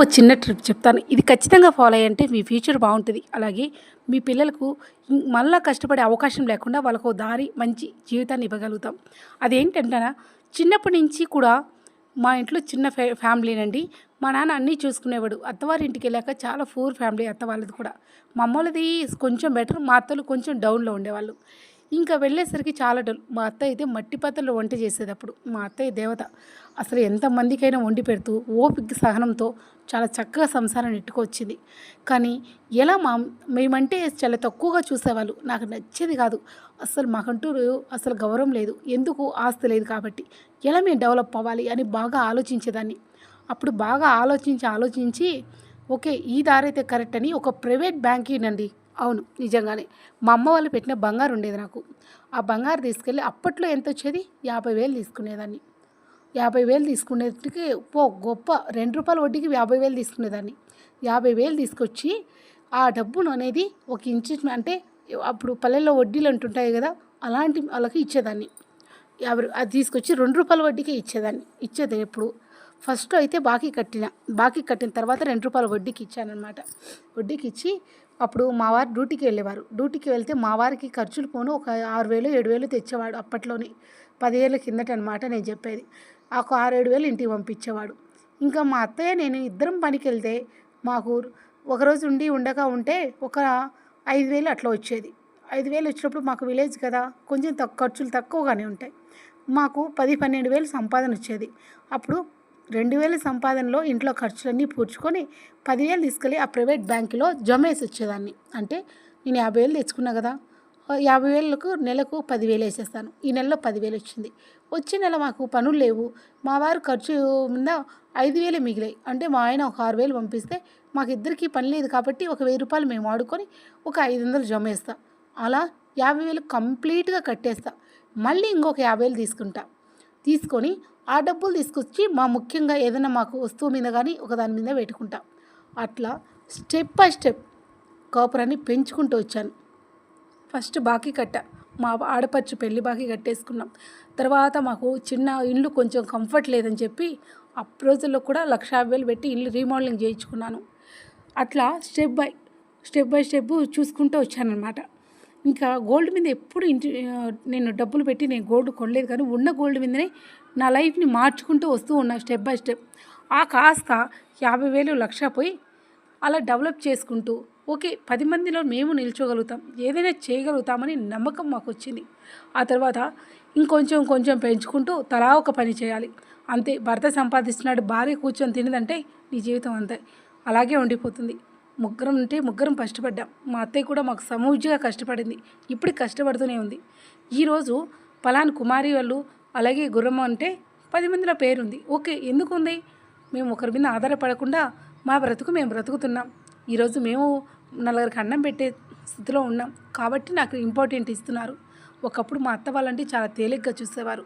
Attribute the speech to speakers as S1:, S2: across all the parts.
S1: ఓ చిన్న ట్రిప్ చెప్తాను. ఇది ఖచ్చితంగా ఫాలో అయ్యంటే మీ ఫ్యూచర్ బాగుంటుంది. అలాగే మీ పిల్లలకు మళ్ళా కష్టపడే అవకాశం లేకుండా వాళ్ళకు ఓ దారి మంచి జీవితాన్ని ఇవ్వగలుగుతాం. అదేంటంటే చిన్నప్పటి నుంచి కూడా మా ఇంట్లో చిన్న ఫ్యా ఫ్యామిలీనండి. మా నాన్న అన్నీ చూసుకునేవాడు. అత్తవారింటికి వెళ్ళాక చాలా ఫోర్ ఫ్యామిలీ అత్త వాళ్ళది కూడా. మా అమ్మలది కొంచెం బెటర్ మా అత్తలు కొంచెం డౌన్లో ఉండేవాళ్ళు. ఇంకా వెళ్ళేసరికి చాలా డల్. మా అత్త అయితే మట్టి పాత్రలో వంట చేసేటప్పుడు మా అత్తయ్య దేవత. అసలు ఎంతమందికైనా వండి పెడుతూ ఓపిక సహనంతో చాలా చక్కగా సంసారం నెట్టుకొచ్చింది కానీ ఎలా మా మేమంటే చాలా తక్కువగా చూసేవాళ్ళు. నాకు నచ్చేది కాదు. అసలు మాకంటూ అసలు గౌరవం లేదు. ఎందుకు? ఆస్తి లేదు కాబట్టి. ఎలా మేము డెవలప్ అవ్వాలి అని బాగా ఆలోచించేదాన్ని. అప్పుడు బాగా ఆలోచించి ఆలోచించి ఓకే ఈ దారి అయితే కరెక్ట్ అని ఒక ప్రైవేట్ బ్యాంకేనండి అవును నిజంగానే. మా అమ్మ వాళ్ళు పెట్టిన బంగారు ఉండేది నాకు. ఆ బంగారు తీసుకెళ్ళి అప్పట్లో ఎంత వచ్చేది? యాభై వేలు తీసుకునేదాన్ని. యాభై వేలు తీసుకునేటికి పో గొప్ప రెండు రూపాయల వడ్డీకి యాభై వేలు తీసుకునేదాన్ని. యాభై వేలు తీసుకొచ్చి ఆ డబ్బును అనేది ఒక ఇంచు అంటే అప్పుడు పల్లెల్లో వడ్డీలు అంటుంటాయి కదా అలాంటి వాళ్ళకి ఇచ్చేదాన్ని. యాభై అది తీసుకొచ్చి రెండు రూపాయల వడ్డీకే ఇచ్చేదాన్ని. ఇచ్చేది ఎప్పుడు? ఫస్ట్ అయితే బాకీ కట్టిన. బాకీ కట్టిన తర్వాత రెండు రూపాయల వడ్డీకి ఇచ్చానమాట వడ్డీకి ఇచ్చి అప్పుడు మా వారు డ్యూటీకి వెళ్ళేవారు. డ్యూటీకి వెళ్తే మా వారికి ఖర్చులు పోను ఒక ఆరు వేలు ఏడు వేలు తెచ్చేవాడు అప్పట్లోనే. పదివేల కిందట అనమాట నేను చెప్పేది. ఒక ఆరు ఏడు వేలు ఇంటికి పంపించేవాడు. ఇంకా మా అత్తయ్య నేను ఇద్దరం పనికి వెళ్తే మాకు ఒకరోజు ఉండి ఉండగా ఉంటే ఒక ఐదు వేలు అట్లా వచ్చేది. ఐదు వేలు వచ్చినప్పుడు మాకు విలేజ్ కదా కొంచెం తక్కువ ఖర్చులు తక్కువగానే ఉంటాయి. మాకు పది పన్నెండు వేలు సంపాదన వచ్చేది. అప్పుడు రెండు వేల సంపాదనలో ఇంట్లో ఖర్చులన్నీ పూడ్చుకొని పదివేలు తీసుకెళ్ళి ఆ ప్రైవేట్ బ్యాంకులో జమేసి వచ్చేదాన్ని అంటే నేను యాభై వేలు తెచ్చుకున్నా కదా యాభై వేలకు నెలకు పదివేలు వేసేస్తాను. ఈ నెలలో పదివేలు వచ్చింది. వచ్చే నెల మాకు పనులు లేవు. మా వారు ఖర్చు మీద ఐదు వేలే మిగిలాయి. అంటే మా ఆయన ఒక ఆరు వేలు పంపిస్తే మాకు ఇద్దరికి పని లేదు కాబట్టి ఒక వెయ్యి రూపాయలు మేము వాడుకొని ఒక ఐదు వందలు జమ వేస్తాం అలా యాభై వేలు కంప్లీట్గా కట్టేస్తా. మళ్ళీ ఇంకొక యాభై వేలు తీసుకుంటా. తీసుకొని ఆ డబ్బులు తీసుకొచ్చి మా ముఖ్యంగా ఏదైనా మాకు వస్తువు మీద కానీ ఒకదాని మీద పెట్టుకుంటాం. అట్లా స్టెప్ బై స్టెప్ కాపురాన్ని పెంచుకుంటూ వచ్చాను. ఫస్ట్ బాకీ కట్ట. మా ఆడపడుచు పెళ్ళి బాకీ కట్టేసుకున్నాం. తర్వాత మాకు చిన్న ఇల్లు కొంచెం కంఫర్ట్ లేదని చెప్పి ఆ రోజుల్లో కూడా లక్ష యాభై వేలు పెట్టి ఇల్లు రీమోడలింగ్ చేయించుకున్నాను. అట్లా step by step by step చూసుకుంటూ వచ్చానమాట ఇంకా గోల్డ్ మీద ఎప్పుడు ఇంటి నేను డబ్బులు పెట్టి నేను గోల్డ్ కొనలేదు కానీ ఉన్న గోల్డ్ మీదనే నా లైఫ్ని మార్చుకుంటూ వస్తూ ఉన్నా స్టెప్ బై స్టెప్. ఆ కాస్త యాభై వేలు లక్ష పోయి అలా డెవలప్ చేసుకుంటూ ఓకే పది మందిలో మేము నిల్చోగలుగుతాం ఏదైనా చేయగలుగుతామని నమ్మకం మాకు వచ్చింది ఆ తర్వాత ఇంకొంచెం కొంచెం పెంచుకుంటూ తలా ఒక పని చేయాలి. అంతే భర్త సంపాదిస్తున్నాడు భార్య కూర్చొని తినదంటే నీ జీవితం అంతే. అలాగే ఉండిపోతుంది. ముగ్గురం ఉంటే ముగ్గురం కష్టపడ్డాం. మా అత్తయ్య కూడా మాకు సమూజ్జిగా కష్టపడింది. ఇప్పుడు కష్టపడుతూనే ఉంది. ఈరోజు పలాన్ కుమారి వాళ్ళు అలాగే గుర్రమ్మ అంటే పది మందిలో పేరుంది. ఓకే ఎందుకు ఉంది? మేము ఒకరి మీద ఆధారపడకుండా మా బ్రతుకు మేము బ్రతుకుతున్నాం. ఈరోజు మేము నలుగురికి అన్నం పెట్టే స్థితిలో ఉన్నాం. కాబట్టి నాకు ఇంపార్టెంట్ ఇస్తున్నారు. ఒకప్పుడు మా అత్త వాళ్ళంటే చాలా తేలిగ్గా చూసేవారు.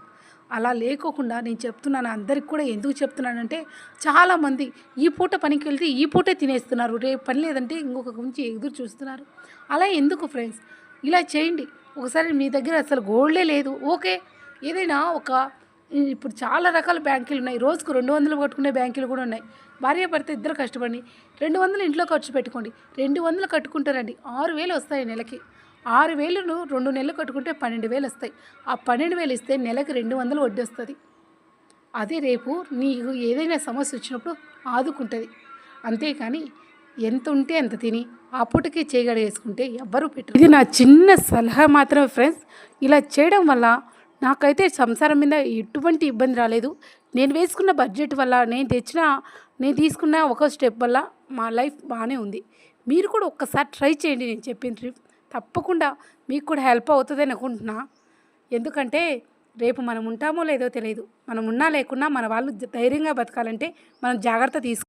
S1: అలా లేకోకుండా నేను చెప్తున్నాను అందరికి కూడా ఎందుకు చెప్తున్నానంటే చాలామంది ఈ పూట పనికి వెళ్తే ఈ పూటే తినేస్తున్నారు. రేపు పని లేదంటే ఇంకొక గురించి ఎదురు చూస్తున్నారు. అలా ఎందుకు ఫ్రెండ్స్ ఇలా చేయండి. ఒకసారి మీ దగ్గర అసలు గోల్డే లేదు. ఓకే ఏదైనా ఒక ఇప్పుడు చాలా రకాల బ్యాంకులు ఉన్నాయి. రోజుకు రెండు వందలు కట్టుకునే బ్యాంకులు కూడా ఉన్నాయి. భార్య భర్త ఇద్దరు కష్టపడి రెండు వందలు ఇంట్లో ఖర్చు పెట్టుకోండి. రెండు వందలు కట్టుకుంటారండి. ఆరు వేలు వస్తాయి నెలకి. ఆరు వేలును రెండు నెలలు కట్టుకుంటే పన్నెండు వేలు వస్తాయి. ఆ పన్నెండు వేలు ఇస్తే నెలకు రెండు వందలు వడ్డీ వస్తుంది. అదే రేపు నీకు ఏదైనా సమస్య వచ్చినప్పుడు ఆదుకుంటుంది. అంతేకాని ఎంత ఉంటే అంత తిని ఆ చేయగడ వేసుకుంటే ఎవ్వరూ పెట్టరు. ఇది నా చిన్న సలహా మాత్రమే ఫ్రెండ్స్. ఇలా చేయడం వల్ల నాకైతే సంసారం మీద ఎటువంటి ఇబ్బంది రాలేదు. నేను వేసుకున్న బడ్జెట్ వల్ల నేను తెచ్చిన నేను తీసుకున్న ఒక స్టెప్ వల్ల మా లైఫ్ బాగానే ఉంది. మీరు కూడా ఒక్కసారి ట్రై చేయండి నేను చెప్పిన ట్రిప్. తప్పకుండా మీకు కూడా హెల్ప్ అవుతుంది అనుకుంటున్నా. ఎందుకంటే రేపు మనం ఉంటామో లేదో తెలియదు. మనం ఉన్నా లేకున్నా మన వాళ్ళు ధైర్యంగా బతకాలంటే మనం జాగ్రత్త తీసుకో